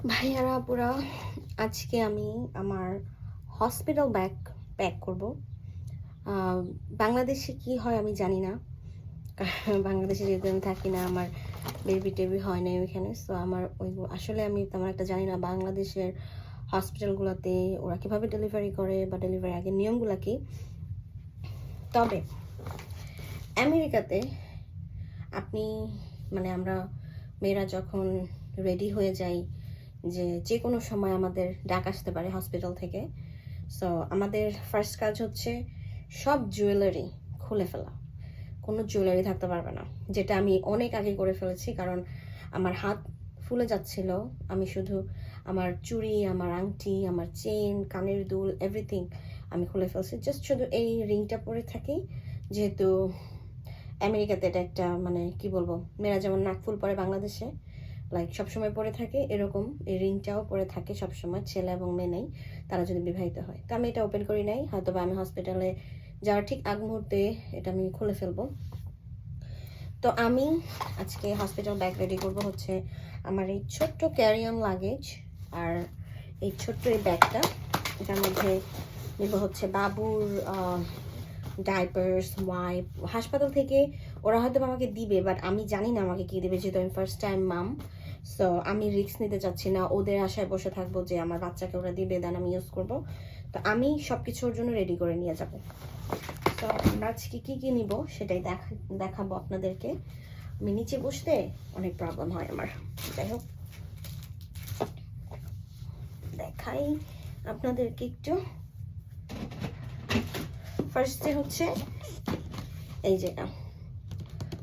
ভাইয়ারা পুরা আজকে আমি আমার হসপিটাল ব্যাগ প্যাক করব। বাংলাদেশে কি হয় আমি জানি না। বাংলাদেশে যেহেতু আমি থাকি না, আমার বেবি টেবি হয় না ওইখানে সো আমার ওই আসলে আমি তেমন একটা জানি না বাংলাদেশের হসপিটালগুলোতে ওরা কীভাবে ডেলিভারি করে বা ডেলিভারি আগের নিয়মগুলো কি। তবে আমেরিকাতে আপনি মানে আমরা মেয়েরা যখন রেডি হয়ে যাই যে যে কোনো সময় আমাদের ডাক আসতে পারে হসপিটাল থেকে। সো আমাদের ফার্স্ট কাজ হচ্ছে সব জুয়েলারি খুলে ফেলা। কোনো জুয়েলারি থাকতে পারবে না। যেটা আমি অনেক আগে করে ফেলেছি, কারণ আমার হাত ফুলে যাচ্ছিল। আমি শুধু আমার চুড়ি, আমার আংটি, আমার চেন কানের দুল এভরিথিং আমি খুলে ফেলছি। জাস্ট শুধু এই রিংটা পরে থাকি। যেহেতু আমেরিকাতে এটা একটা মানে কি বলব, মেয়েরা যেমন নাকফুল পরে বাংলাদেশে লাইক সবসময় পরে থাকে, এরকম, এই রিংটাও পরে থাকে সবসময়, ছেলে এবং মেয়ে নেই, তারা যদি বিবাহিত হয়। তো আমি এটা ওপেন করি নাই হয়তো বা আমি হসপিটালে যাওয়ার ঠিক আগ মুহূর্তে এটা আমি খুলে ফেলব। তো আমি আজকে হসপিটাল ব্যাগ রেডি করব হচ্ছে আমার এই ছোট্ট ক্যারিয়ন লাগেজ আর এই ছোট্ট এই ব্যাগটা এটার মধ্যে নিব হচ্ছে বাবুর ডাইপার্স ওয়াইপ হাসপাতাল থেকে ওরা হয়তো আমাকে দিবে বাট আমি জানি না আমাকে কি দেবে, যেহেতু আমি ফার্স্ট টাইম মাম সো আমি রিস্ক নিতে চাচ্ছি না, ওদের আশায় বসে থাকব যে আমার বাচ্চাকে ওরা দিবে দেন আমি ইউজ করব। তো আমি সব কিছুর জন্য রেডি করে নিয়ে যাব। তো আমরা আজকে কী কী নিব সেটাই দেখা, দেখাবো আপনাদেরকে। আমি নিচে বসতে অনেক প্রবলেম হয় আমার। যাই হোক। দেখাই আপনাদেরকে একটু। ফার্স্টে হচ্ছে এই যেটা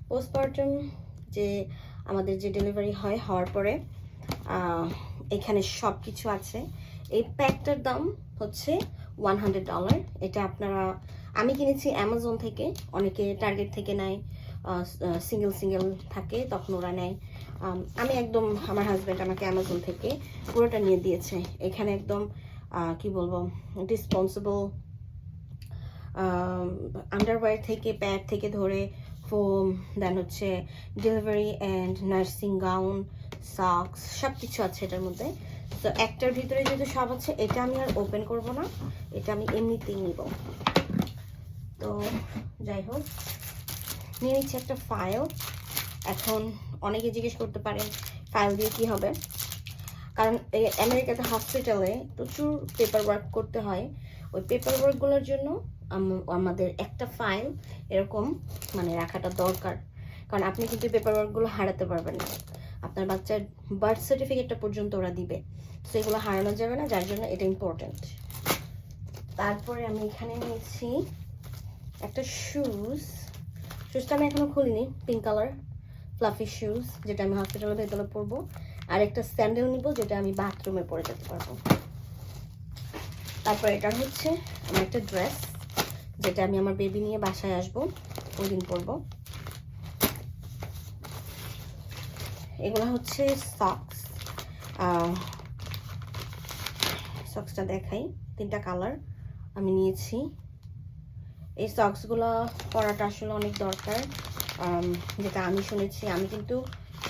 পোস্টমার্টম যে আমাদের যে ডেলিভারি হয় হওয়ার পরে এখানে সব কিছু আছে। এই প্যাকটার দাম হচ্ছে ওয়ান হান্ড্রেড ডলার এটা আপনারা, আমি কিনেছি অ্যামাজন থেকে, অনেকে টার্গেট থেকে নেয় সিঙ্গেল সিঙ্গেল থাকে, তখন ওরা নেয়। আমি একদম, আমার হাজব্যান্ড আমাকে অ্যামাজন থেকে পুরোটা নিয়ে দিয়েছে। এখানে একদম কি বলব ডিসপন্সিবল আন্ডারওয়্যার থেকে প্যাড থেকে ধরে ফোম দেন হচ্ছে delivery and nursing gown socks সব কিছু আছে এটার মধ্যে। তো একটার ভিতরে যেহেতু সব আছে, এটা আমি আর ওপেন করব না। এটা আমি এমনিতেই নিব। তো, যাই হোক। নিয়ে নিচ্ছি একটা ফাইল এখন অনেকে জিজ্ঞেস করতে পারেন ফাইল দিয়ে কি হবে? কারণ এই আমেরিকাতে হসপিটালে প্রচুর পেপার ওয়ার্ক করতে হয়। ওই পেপার ওয়ার্কগুলোর জন্য আমাদের একটা ফাইল এরকম মানে রাখাটা দরকার। কারণ আপনি কিন্তু পেপার ওয়ার্কগুলো হারাতে পারবেন না। আপনার বাচ্চার বার্থ সার্টিফিকেটটা পর্যন্ত ওরা দিবে। তো এগুলো হারানো যাবে না, যার জন্য এটা ইম্পর্টেন্ট তারপরে আমি এখানে নিয়েছি একটা শুজ শুজটা আমি এখনও খুলিনি পিঙ্ক কালার ফ্লাফি শুজ যেটা আমি হসপিটালের ভেতরে পরবো। আর একটা স্যান্ডেল নিব, যেটা আমি বাথরুমে পরে যেতে পারব। তারপর এটা হচ্ছে আমার একটা ড্রেস যেটা আমি আমার বেবি নিয়ে বাসায় আসব ওই দিন পরবো। এগুলো হচ্ছে সক্স সক্সটা দেখাই, তিনটা কালার আমি নিয়েছি। এই সক্সগুলো পরাটা আসলে অনেক দরকার। যেটা আমি শুনেছি, আমি কিন্তু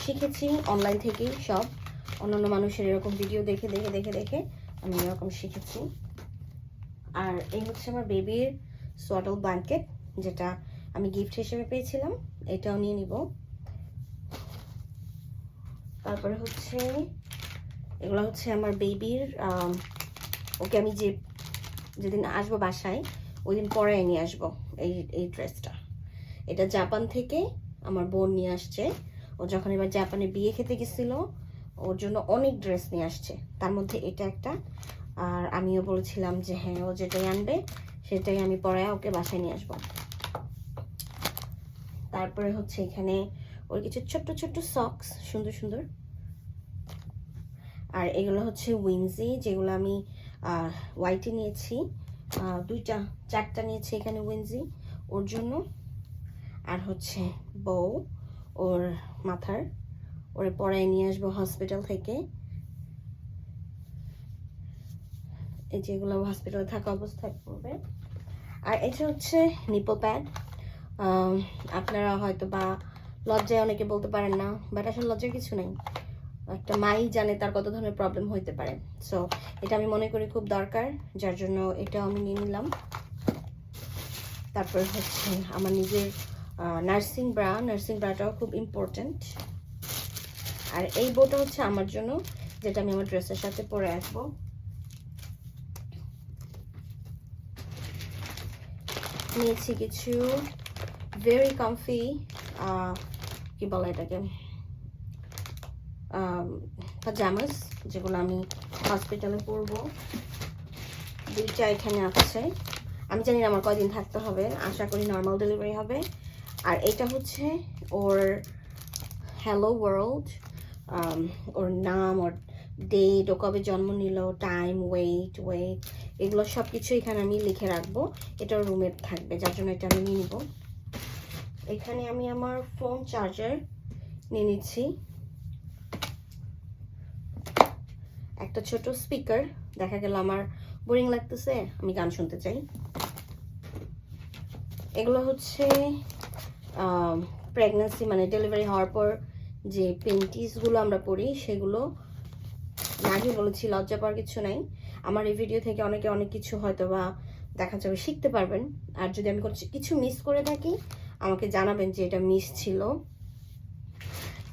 শিখেছি অনলাইন থেকেই সব। অন্যান্য মানুষের এরকম ভিডিও দেখে দেখে দেখে দেখে আমি এরকম শিখেছি। আর এই হচ্ছে আমার বেবির সোয়াডল ব্ল্যাঙ্কেট যেটা আমি গিফট হিসেবে পেয়েছিলাম, এটাও নিয়ে নিব। তারপরে হচ্ছে, এগুলো হচ্ছে আমার বেবির ওকে আমি যে, যেদিন আসব বাসায় ওই দিন পরে নিয়ে আসব এই এই ড্রেসটা। এটা জাপান থেকে আমার বোন নিয়ে আসছে। ও যখন এবার জাপানে বিয়ে খেতে গেছিল, ওর জন্য অনেক ড্রেস নিয়ে আসছে। তার মধ্যে এটা একটা। আর আমিও বলেছিলাম যে হ্যাঁ ও যেটাই আনবে সেটাই আমি পড়ায় ওকে বাসায় নিয়ে আসব। তারপরে হচ্ছে এখানে ওর কিছু ছোট্ট ছোট্ট সক্স সুন্দর সুন্দর। আর এগুলো হচ্ছে উইনজি যেগুলো আমি হোয়াইটে নিয়েছি। দুইটা, চারটা নিয়েছি এখানে উইনজি ওর জন্য। আর হচ্ছে বউ, ওর মাথার, ওরে পড়ায় নিয়ে আসব হসপিটাল থেকে। এই যেগুলো হসপিটালে থাকা অবস্থায় পড়বে। আর এটা হচ্ছে নিপো প্যাড আপনারা হয়তো বা লজ্জায় অনেকে বলতে পারেন না বাট আসলে লজ্জার কিছু নেই। একটা মাই জানে তার কত ধরনের প্রবলেম হইতে পারে। সো এটা আমি মনে করি খুব দরকার, যার জন্য এটা আমি নিয়ে নিলাম। তারপর হচ্ছে আমার নিজের নার্সিং ব্রা নার্সিং ব্রাটাও খুব ইম্পর্টেন্ট আর এই বউটা হচ্ছে আমার জন্য, যেটা আমি আমার ড্রেসের সাথে পরে আসব। নিয়েছি কিছু ভেরি কমফি কি বলে এটাকে? পাজামাস যেগুলো আমি হসপিটালে পরবো। দুইটা এখানে আছে। আমি জানি না আমার কয়দিন থাকতে হবে। আশা করি নর্মাল ডেলিভারি হবে। আর এটা হচ্ছে ওর হ্যালো ওয়ার্ল্ড ওর নাম, ওর ডেট ও কবে জন্ম নিল টাইম ওয়েট ওয়েট এগুলো সব কিছু এখানে আমি লিখে রাখব। এটা রুমে থাকবে, যার জন্য এটা আমি নিয়ে নিব। এখানে আমি আমার ফোন চার্জার নিয়ে নিচ্ছি। একটা ছোট স্পিকার দেখা গেল আমার বোরিং লাগতেছে, আমি গান শুনতে চাই। এগুলো হচ্ছে প্রেগনেন্সি মানে ডেলিভারি হওয়ার পর যে পেন্টিসগুলো আমরা পরি, সেগুলো, আগে বলেছি লজ্জা পাওয়ার কিছু নাই। আমার এই ভিডিও থেকে অনেকে অনেক কিছু হয়তো বা দেখা যাবে, শিখতে পারবেন। আর যদি আমি কিছু- মিস করে থাকি, আমাকে জানাবেন যে এটা মিস ছিল।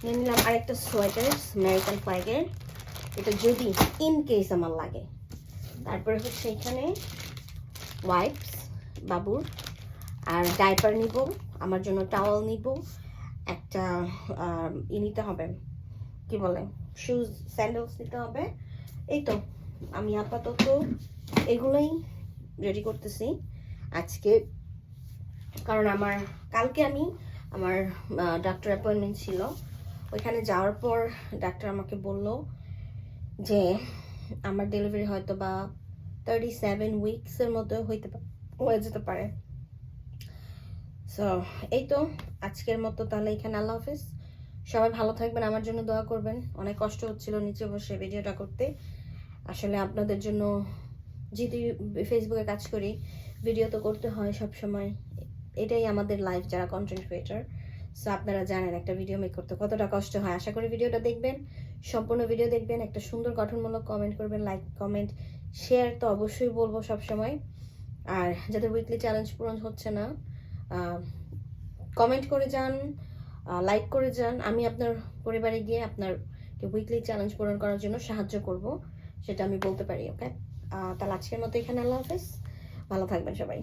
নিয়ে নিলাম আরেকটা সোয়েটার আমেরিকান ফ্ল্যাগের এটা যদি ইন কেস আমার লাগে। তারপরে হচ্ছে এখানে ওয়াইপস বাবুর। আর ডাইপার নিব, আমার জন্য টাওয়াল নিব। একটা ই নিতে হবে, কি বলে? শুজ স্যান্ডেলস নিতে হবে। এই তো। আমি আপাতত এগুলোই রেডি করতেছি। আজকে, কারণ আমার, কালকে আমি আমার ডাক্তার অ্যাপয়েন্টমেন্ট ছিল। ওইখানে যাওয়ার পর ডাক্তার আমাকে বলল যে, আমার ডেলিভারি হয়তো বা থার্টি সেভেন উইকসের মতো হইতে হয়ে যেতে পারে। সো এই তো, আজকের মতো তাহলে এখানে আল্লাহ হাফিজ। সবাই ভালো থাকবেন, আমার জন্য দোয়া করবেন। অনেক কষ্ট হচ্ছিল নিচে বসে ভিডিওটা করতে। আসলে আপনাদের জন্য যেহেতু ফেসবুকে কাজ করি ভিডিও তো করতে হয় সব সময় এটাই আমাদের লাইফ যারা কন্টেন্ট ক্রিয়েটার সো আপনারা জানেন একটা ভিডিও মেক করতে কতটা কষ্ট হয়। আশা করি ভিডিওটা দেখবেন, সম্পূর্ণ ভিডিও দেখবেন, একটা সুন্দর গঠনমূলক কমেন্ট করবেন লাইক কমেন্ট শেয়ার তো অবশ্যই বলব সব সময় আর যাদের উইকলি চ্যালেঞ্জ পূরণ হচ্ছে না কমেন্ট করে যান লাইক করে যান। আমি আপনার পরিবারে গিয়ে আপনার উইকলি চ্যালেঞ্জ পূরণ করার জন্য সাহায্য করব। সেটা আমি বলতে পারি ওকে তাহলে আজকের মতো এখানে আল্লাহ হাফিজ। ভালো থাকবেন সবাই।